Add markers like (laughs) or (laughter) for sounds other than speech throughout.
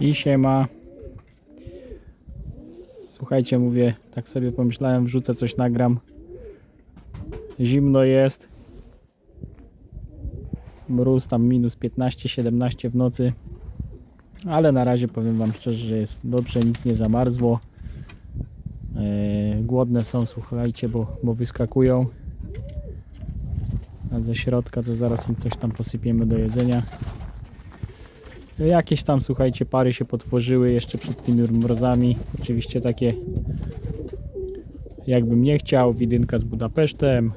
I siema. Słuchajcie, mówię, tak sobie pomyślałem, wrzucę coś, nagram. Zimno jest. Mróz tam minus 15-17 w nocy. Ale na razie powiem Wam szczerze, że jest dobrze, nic nie zamarzło. Eee, głodne są, słuchajcie, bo, bo wyskakują. A ze środka to zaraz im coś tam posypiemy do jedzenia. Jakieś tam, słuchajcie, pary się potworzyły jeszcze przed tymi mrozami. Oczywiście takie, jakbym nie chciał, Widynka z Budapesztem,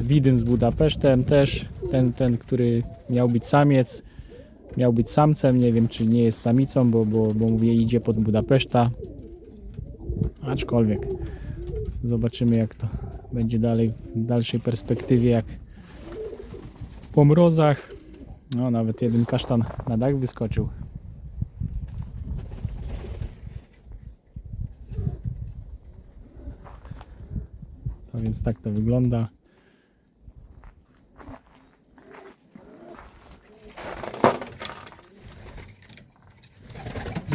e, Widyn z Budapesztem też, ten, ten, który miał być samiec, miał być samcem, nie wiem czy nie jest samicą, bo, bo, bo mówię idzie pod Budapeszta. Aczkolwiek zobaczymy jak to będzie dalej w dalszej perspektywie, jak po mrozach. No, nawet jeden kasztan na dach wyskoczył. To więc tak to wygląda.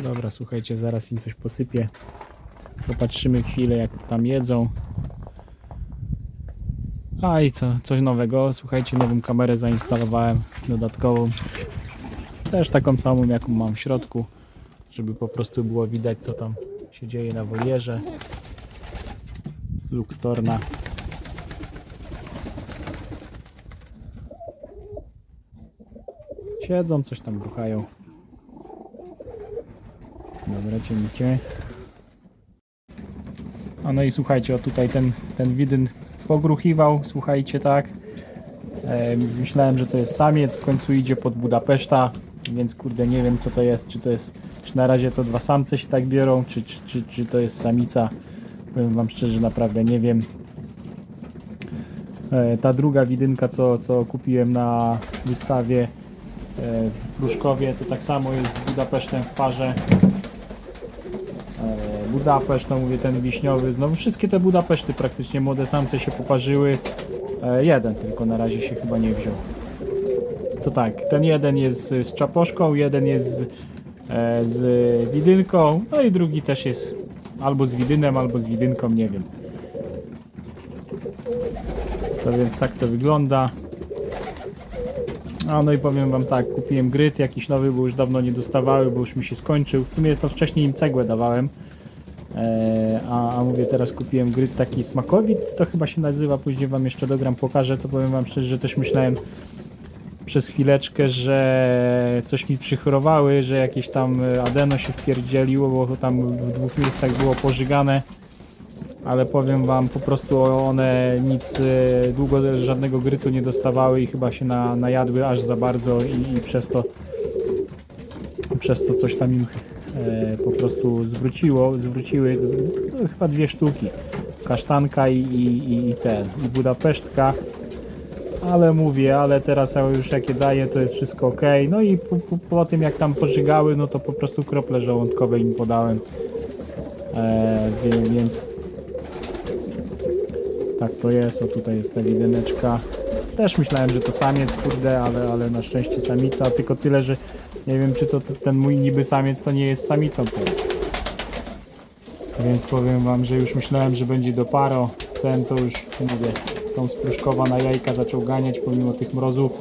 Dobra, słuchajcie, zaraz im coś posypię. Popatrzymy chwilę, jak tam jedzą. A i co, coś nowego. Słuchajcie, nową kamerę zainstalowałem dodatkową. Też taką samą, jaką mam w środku, żeby po prostu było widać, co tam się dzieje na wolierze. Luxtorna. Siedzą, coś tam bruchają. Dobra, ciemnicie. A no i słuchajcie, o tutaj ten, ten widyn pogruchiwał, słuchajcie, tak. Myślałem, że to jest samiec, w końcu idzie pod Budapeszta, więc kurde nie wiem co to jest, czy to jest, czy na razie to dwa samce się tak biorą, czy, czy, czy, czy to jest samica. Powiem wam szczerze, naprawdę nie wiem. E, ta druga widynka, co, co kupiłem na wystawie e, w Pruszkowie, to tak samo jest z Budapesztem w parze. Budapeszt, no mówię ten wiśniowy, znowu wszystkie te Budapeszty praktycznie młode samce się poparzyły. E, jeden tylko na razie się chyba nie wziął. To tak, ten jeden jest z czaposzką, jeden jest z, e, z widynką, no i drugi też jest albo z widynem, albo z widynką, nie wiem. To więc tak to wygląda. A no i powiem wam tak, kupiłem gryt jakiś nowy, bo już dawno nie dostawały, bo już mi się skończył. W sumie to wcześniej im cegłę dawałem. Eee, a, a mówię, teraz kupiłem gryt taki smakowit, to chyba się nazywa, później wam jeszcze dogram, pokażę, to powiem wam szczerze, że też myślałem przez chwileczkę, że coś mi przychorowały, że jakieś tam e, adeno się wpierdzieliło, bo tam w dwóch miejscach było pożygane ale powiem wam, po prostu one nic e, długo żadnego grytu nie dostawały i chyba się na, najadły aż za bardzo i, i przez to przez to coś tam im e, po prostu zwróciło, zwróciły no, chyba dwie sztuki. Kasztanka i, i, i ten i Budapesztka. Ale mówię, ale teraz już jakie daję to jest wszystko ok no i po, po, po tym jak tam pożygały no to po prostu krople żołądkowe im podałem. E, więc tak to jest, o tutaj jest ta widyneczka. Też myślałem, że to samiec, kurde, ale, ale na szczęście samica, tylko tyle, że nie wiem, czy to ten mój niby samiec to nie jest samicą teraz. Więc powiem wam, że już myślałem, że będzie do paro. Ten to już, mówię, tą spruszkowa na jajka zaczął ganiać pomimo tych mrozów.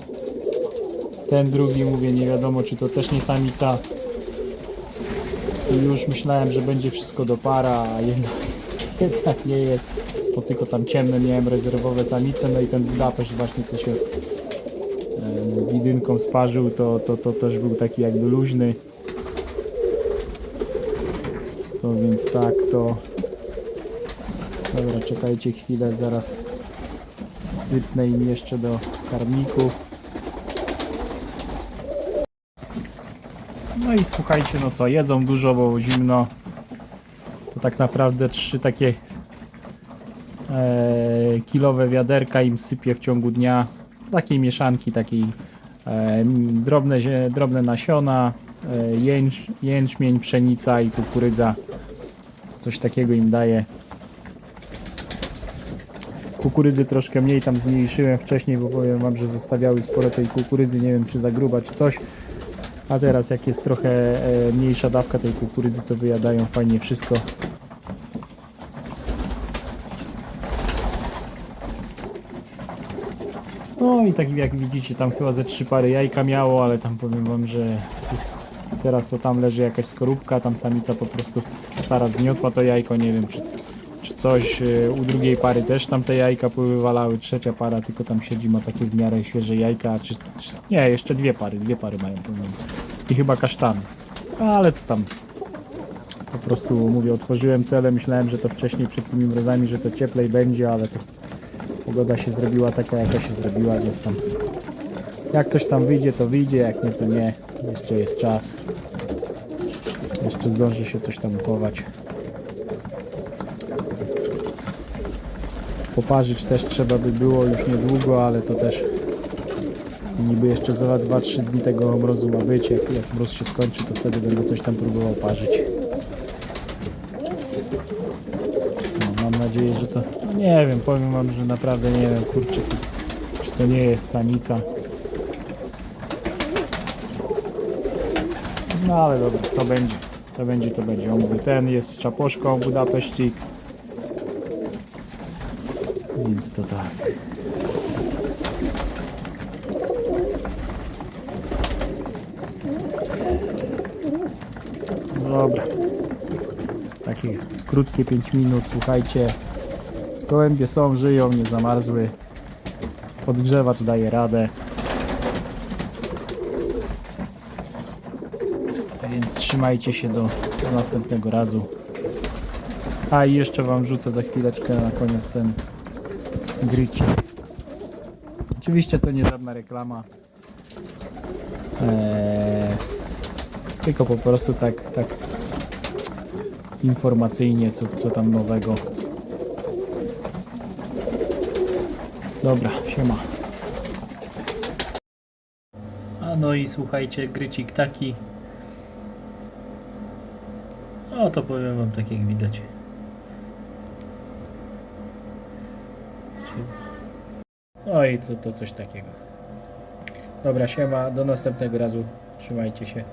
Ten drugi, mówię, nie wiadomo, czy to też nie samica. I już myślałem, że będzie wszystko do para, a jednak, (laughs) jednak nie jest bo tylko tam ciemne miałem rezerwowe samice, no i ten Budapeszt właśnie co się e, z widynką sparzył, to, to, to też był taki jakby luźny. To więc tak, to... Dobra, czekajcie chwilę, zaraz sypnę im jeszcze do karmników. No i słuchajcie, no co, jedzą dużo, bo zimno. To tak naprawdę trzy takie kilowe wiaderka im sypie w ciągu dnia. Takiej mieszanki, takiej e, drobne, drobne nasiona, e, jęcz, jęczmień, pszenica i kukurydza. Coś takiego im daje. Kukurydzy troszkę mniej tam zmniejszyłem wcześniej, bo powiem wam, że zostawiały sporo tej kukurydzy, nie wiem czy za gruba czy coś. A teraz jak jest trochę e, mniejsza dawka tej kukurydzy, to wyjadają fajnie wszystko. No i tak jak widzicie, tam chyba ze trzy pary jajka miało, ale tam powiem wam, że teraz to tam leży jakaś skorupka, tam samica po prostu stara zgniotła to jajko, nie wiem czy, czy coś. e, U drugiej pary też tam te jajka powywalały, trzecia para tylko tam siedzi, ma takie w miarę świeże jajka, czy, czy nie, jeszcze dwie pary, dwie pary mają powiem. I chyba kasztany. Ale to tam po prostu mówię, otworzyłem cele, myślałem, że to wcześniej przed tymi mrozami, że to cieplej będzie, ale to pogoda się zrobiła taka, jaka się zrobiła, więc tam jak coś tam wyjdzie, to wyjdzie, jak nie, to nie. Jeszcze jest czas. Jeszcze zdąży się coś tam uchować. Poparzyć też trzeba by było już niedługo, ale to też niby jeszcze za 2-3 dni tego mrozu ma być. Jak, jak mróz się skończy, to wtedy będę coś tam próbował parzyć. No, mam nadzieję, że to... No nie wiem, powiem wam, że naprawdę nie wiem, kurczę, czy to nie jest samica. No ale dobra, co będzie? Co będzie, to będzie. On mówi, ten jest z czaposzką, Budapeszcik. Więc to tak. Dobra. Takie krótkie 5 minut, słuchajcie. Gołębie są, żyją, nie zamarzły. Podgrzewacz daje radę. Więc trzymajcie się do, do następnego razu. A i jeszcze wam rzucę za chwileczkę na koniec ten gryć. Oczywiście to nie żadna reklama. Eee, tylko po prostu tak, tak informacyjnie, co, co tam nowego. Dobra, siema. A no i słuchajcie, grycik taki. O, to powiem wam tak jak widać. Oj, to, to coś takiego. Dobra, siema, do następnego razu. Trzymajcie się.